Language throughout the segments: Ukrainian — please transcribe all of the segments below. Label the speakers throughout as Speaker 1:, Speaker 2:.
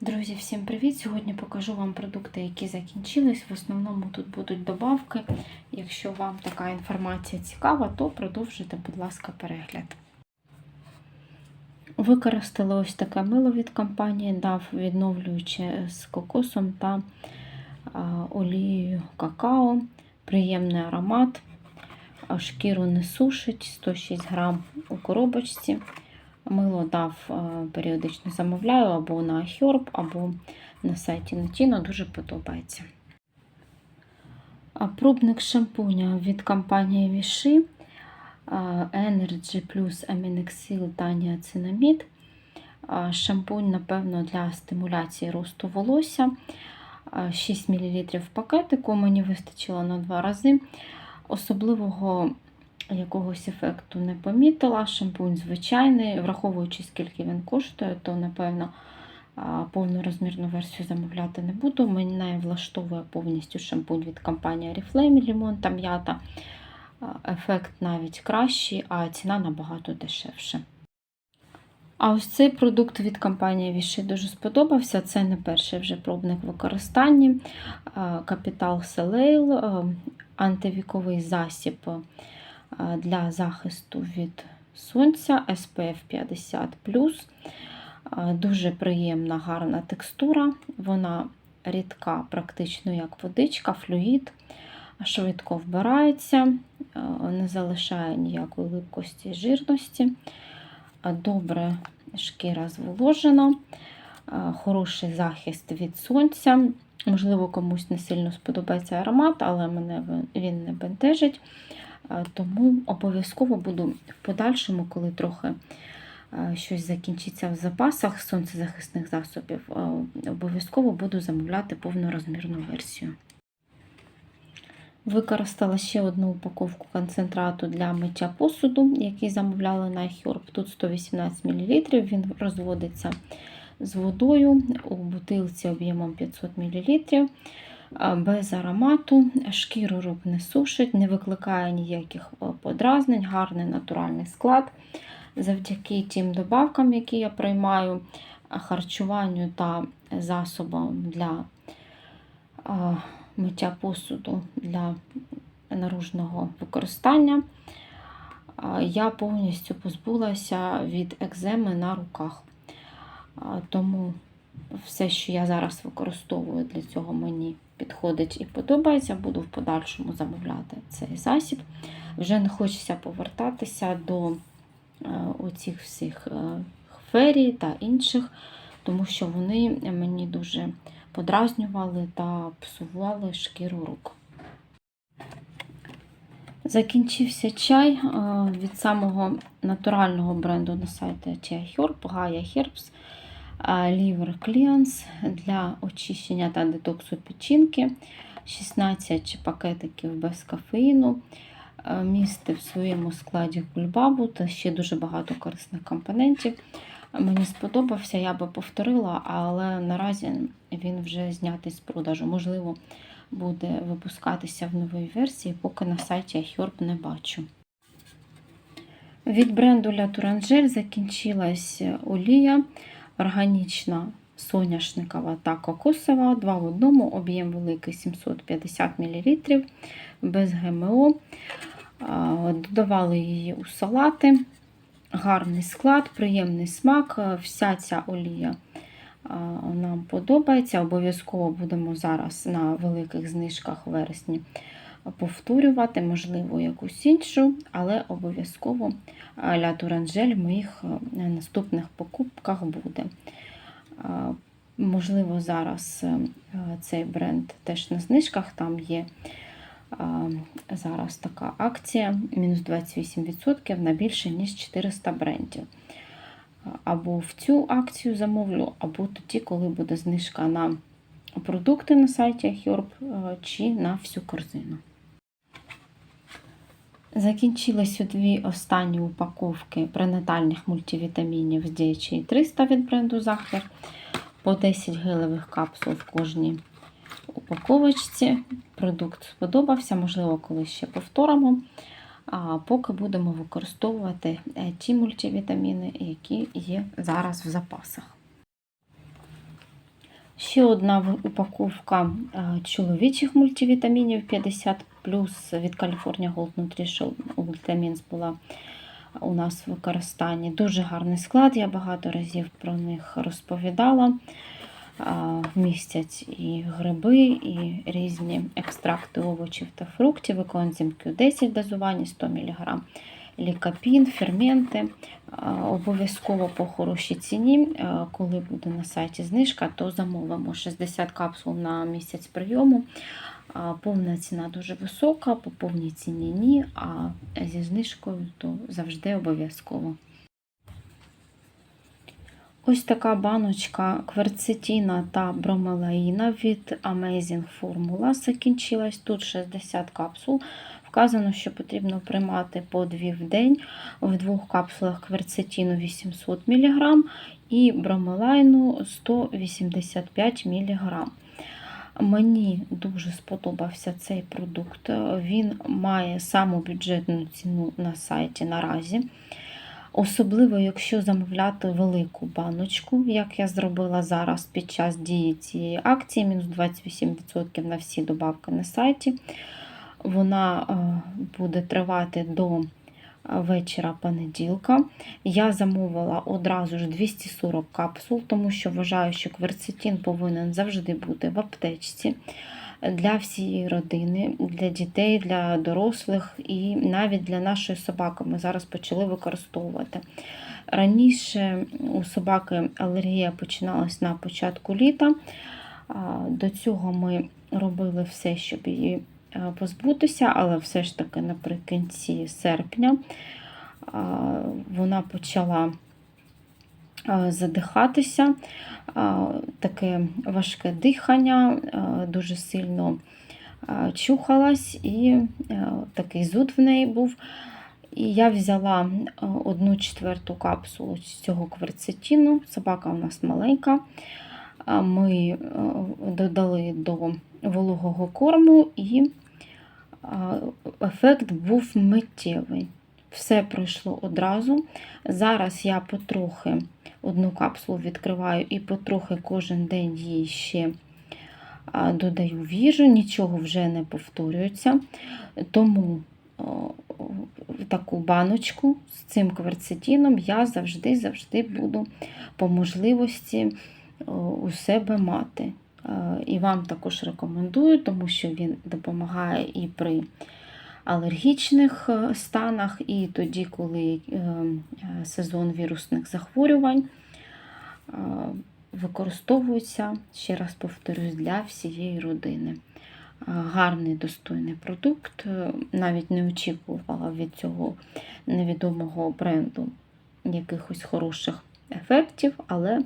Speaker 1: Друзі, всім привіт! Сьогодні покажу вам продукти, які закінчились. В основному тут будуть добавки. Якщо вам така інформація цікава, то продовжуйте, будь ласка, перегляд. Використала ось таке мило від компанії DAF, відновлююче з кокосом та олією какао. Приємний аромат. Шкіру не сушить, 106 грам у коробочці. Мило дав е, періодично замовляю або на Herb, або на сайті Notino, дуже подобається. Пробник шампуня від компанії Vichy Energy Plus Aminexil та Niacinamide. Шампунь, напевно, для стимуляції росту волосся. 6 мл в пакетику, мені вистачило на два рази. Особливого якогось ефекту не помітила. Шампунь звичайний, враховуючи, скільки він коштує, то, напевно, повнорозмірну версію замовляти не буду. Мене влаштовує повністю шампунь від компанії Oriflame Limon та м'ята. Ефект навіть кращий, а ціна набагато дешевше. А ось цей продукт від компанії Vichy дуже сподобався. Це не перший вже пробник використання. Capital Soleil, антивіковий засіб для захисту від сонця SPF 50. Дуже приємна, гарна текстура. Вона рідка, практично як водичка, флюїд, швидко вбирається, не залишає ніякої липкості жирності. Добре шкіра зволожена, хороший захист від сонця. Можливо, комусь не сильно сподобається аромат, але мене він не бентежить. Тому обов'язково буду в подальшому, коли трохи щось закінчиться в запасах сонцезахисних засобів, обов'язково буду замовляти повнорозмірну версію. Використала ще одну упаковку концентрату для миття посуду, який замовляли на Herb. Тут 118 мл, він розводиться з водою у бутилці об'ємом 500 мл без аромату, шкіру рук не сушить, не викликає ніяких подразнень, гарний натуральний склад. Завдяки тим добавкам, які я приймаю, харчуванню та засобам для миття посуду для наружного використання, я повністю позбулася від екземи на руках. Тому все, що я зараз використовую для цього мені підходить і подобається, буду в подальшому замовляти цей засіб. Вже не хочеться повертатися до е, оцих всіх е, ферій та інших, тому що вони мені дуже подразнювали та псували шкіру рук. Закінчився чай е, від самого натурального бренду на сайті Tia Herb, Gaia Herbs. Liver Cleanse для очищення та детоксу печінки. 16 пакетиків без кофеїну. Містив в своєму складі кульбабу та ще дуже багато корисних компонентів. Мені сподобався, я би повторила, але наразі він вже знятий з продажу. Можливо, буде випускатися в новій версії, поки на сайті Herb не бачу. Від бренду La Tourangerie закінчилась олія органічна соняшникова та кокосова, два в одному, об'єм великий 750 мл, без ГМО. Додавали її у салати, гарний склад, приємний смак. Вся ця олія нам подобається. Обов'язково будемо зараз на великих знижках вересні повторювати, можливо, якусь іншу, але обов'язково ля Туранжель в моїх наступних покупках буде. Можливо, зараз цей бренд теж на знижках, там є зараз така акція, мінус 28% на більше, ніж 400 брендів. Або в цю акцію замовлю, або тоді, коли буде знижка на продукти на сайті Herb, чи на всю корзину. Закінчилися дві останні упаковки пренатальних мультивітамінів з DHA 300 від бренду Захлер. По 10 гелевих капсул в кожній упаковочці. Продукт сподобався, можливо, колись ще повторимо. А поки будемо використовувати ті мультивітаміни, які є зараз в запасах. Ще одна упаковка е, чоловічих мультивітамінів 50 від California Gold Nutrition Vitamins була у нас в використанні. Дуже гарний склад, я багато разів про них розповідала. Містять і гриби, і різні екстракти овочів та фруктів, коензим Q10 дозування 100 мг, лікапін, ферменти. Обов'язково по хорошій ціні, коли буде на сайті знижка, то замовимо 60 капсул на місяць прийому. Повна ціна дуже висока, по повній ціні ні, а зі знижкою то завжди обов'язково. Ось така баночка кверцетіна та бромелаїна від Amazing Formula закінчилась. Тут 60 капсул. Вказано, що потрібно приймати по 2 в день. В двох капсулах кверцетіну 800 мг і бромелайну 185 мг. Мені дуже сподобався цей продукт. Він має саму бюджетну ціну на сайті наразі. Особливо, якщо замовляти велику баночку, як я зробила зараз під час дії цієї акції, мінус 28% на всі добавки на сайті. Вона е, буде тривати до вечора понеділка. Я замовила одразу ж 240 капсул, тому що вважаю, що кверцетин повинен завжди бути в аптечці для всієї родини, для дітей, для дорослих і навіть для нашої собаки ми зараз почали використовувати. Раніше у собаки алергія починалась на початку літа. До цього ми робили все, щоб її позбутися, але все ж таки наприкінці серпня вона почала задихатися, таке важке дихання, дуже сильно чухалась, і такий зуд в неї був. І я взяла одну четверту капсулу цього кверцетіну. Собака у нас маленька. Ми додали до вологого корму, і ефект був миттєвий. Все пройшло одразу. Зараз я потрохи одну капсулу відкриваю і потрохи кожен день їй ще додаю в їжу, нічого вже не повторюється. Тому таку баночку з цим кверцетином я завжди-завжди буду по можливості у себе мати. І вам також рекомендую, тому що він допомагає і при алергічних станах, і тоді, коли сезон вірусних захворювань використовується, ще раз повторюсь, для всієї родини. Гарний достойний продукт, навіть не очікувала від цього невідомого бренду якихось хороших ефектів, але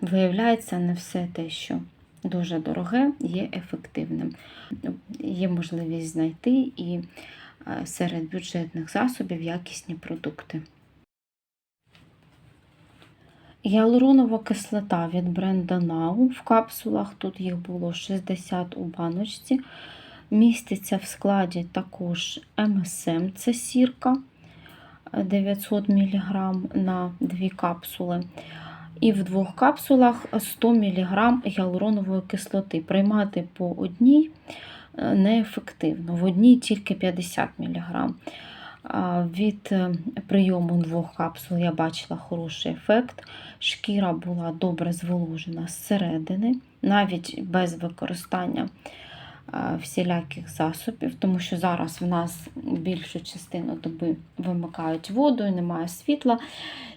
Speaker 1: виявляється, не все те, що дуже дороге, є ефективним. Є можливість знайти і серед бюджетних засобів якісні продукти. Гіалуронова кислота від бренда Now в капсулах, тут їх було 60 у баночці. Міститься в складі також МСМ, це сірка 900 мг на 2 капсули. І в двох капсулах 100 мг гіалуронової кислоти. Приймати по одній неефективно, в одній тільки 50 мг. Від е, прийому двох капсул я бачила хороший ефект. Шкіра була добре зволожена зсередини, навіть без використання всіляких засобів, тому що зараз в нас більшу частину доби вимикають воду, немає світла,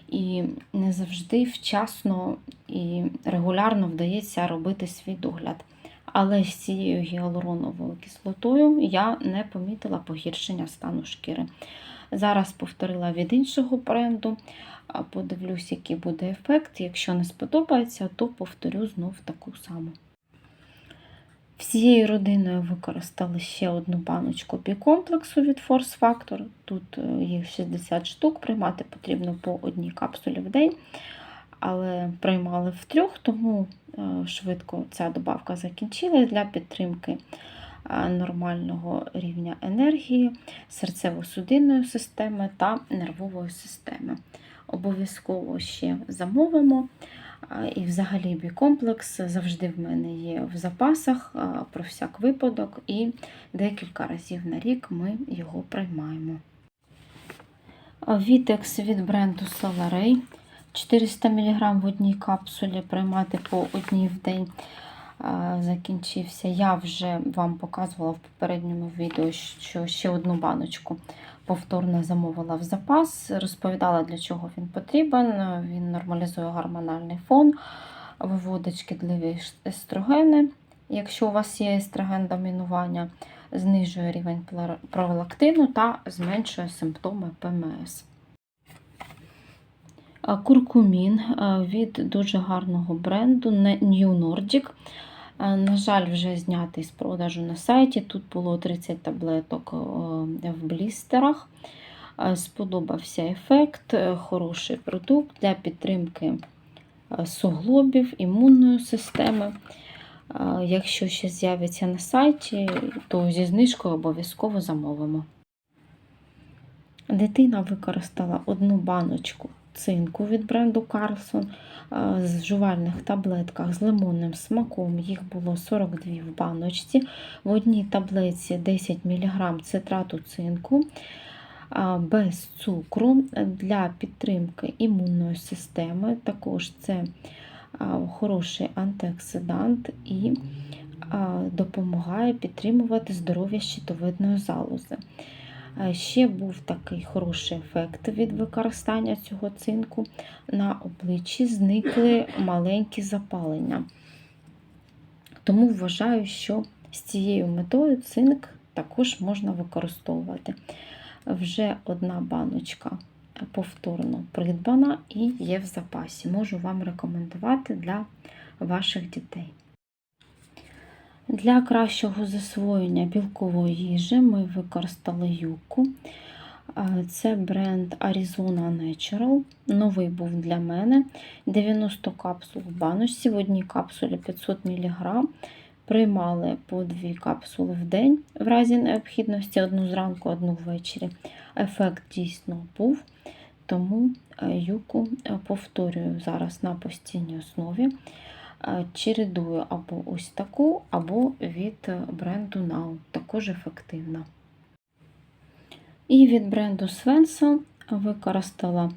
Speaker 1: і не завжди вчасно і регулярно вдається робити свій догляд. Але з цією гіалуроновою кислотою я не помітила погіршення стану шкіри. Зараз повторила від іншого бренду, подивлюсь, який буде ефект. Якщо не сподобається, то повторю знов таку саму. Всією родиною використали ще одну баночку бікомплексу від Force Factor. Тут е, їх 60 штук, приймати потрібно по одній капсулі в день. Але приймали в трьох, тому е, швидко ця добавка закінчилась для підтримки е, нормального рівня енергії, серцево-судинної системи та нервової системи. Обов'язково ще замовимо. І взагалі бікомплекс завжди в мене є в запасах про всяк випадок, і декілька разів на рік ми його приймаємо. Вітекс від бренду Solarey. 400 мг в одній капсулі приймати по одній в день закінчився. Я вже вам показувала в попередньому відео, що ще одну баночку повторно замовила в запас. Розповідала, для чого він потрібен. Він нормалізує гормональний фон, виводить шкідливі естрогени. Якщо у вас є естроген домінування, знижує рівень пролактину та зменшує симптоми ПМС. Куркумін від дуже гарного бренду New Nordic. На жаль, вже знятий з продажу на сайті. Тут було 30 таблеток в блістерах. Сподобався ефект, хороший продукт для підтримки суглобів, імунної системи. Якщо ще з'явиться на сайті, то зі знижкою обов'язково замовимо. Дитина використала одну баночку цинку від бренду Carlson з жувальних таблетках з лимонним смаком. Їх було 42 в баночці. В одній таблетці 10 мг цитрату цинку без цукру для підтримки імунної системи. Також це хороший антиоксидант і допомагає підтримувати здоров'я щитовидної залози. Ще був такий хороший ефект від використання цього цинку. На обличчі зникли маленькі запалення. Тому вважаю, що з цією метою цинк також можна використовувати. Вже одна баночка повторно придбана і є в запасі. Можу вам рекомендувати для ваших дітей. Для кращого засвоєння білкової їжі ми використали юку. Це бренд Arizona Natural. Новий був для мене. 90 капсул в баночці, в одній капсулі 500 мг. Приймали по 2 капсули в день в разі необхідності, одну зранку, одну ввечері. Ефект дійсно був, тому юку повторюю зараз на постійній основі чередую або ось таку, або від бренду Now, також ефективна. І від бренду Svensson використала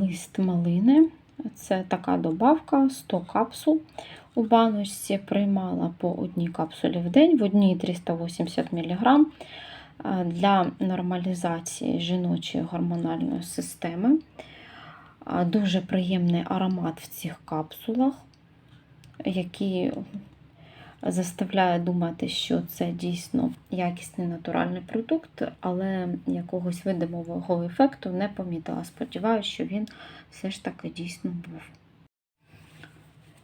Speaker 1: лист малини. Це така добавка 100 капсул. У баночці приймала по одній капсулі в день, в одній 380 мг для нормалізації жіночої гормональної системи. Дуже приємний аромат в цих капсулах які заставляє думати, що це дійсно якісний натуральний продукт, але якогось видимового ефекту не помітила. Сподіваюся, що він все ж таки дійсно був.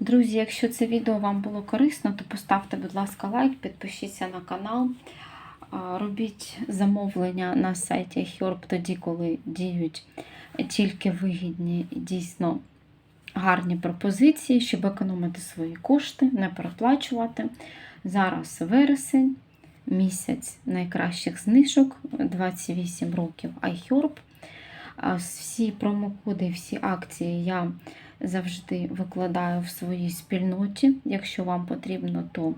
Speaker 1: Друзі, якщо це відео вам було корисно, то поставте, будь ласка, лайк, підпишіться на канал. Робіть замовлення на сайті Herb тоді, коли діють тільки вигідні дійсно гарні пропозиції, щоб економити свої кошти, не переплачувати. Зараз вересень, місяць найкращих знижок, 28 років iHerb. Всі промокоди, всі акції я завжди викладаю в своїй спільноті. Якщо вам потрібно, то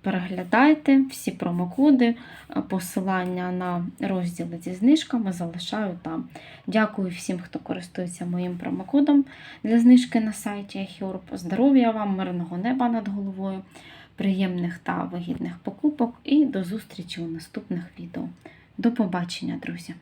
Speaker 1: Переглядайте всі промокоди, посилання на розділи зі знижками залишаю там. Дякую всім, хто користується моїм промокодом для знижки на сайті iHerb. Здоров'я вам, мирного неба над головою, приємних та вигідних покупок і до зустрічі у наступних відео. До побачення, друзі!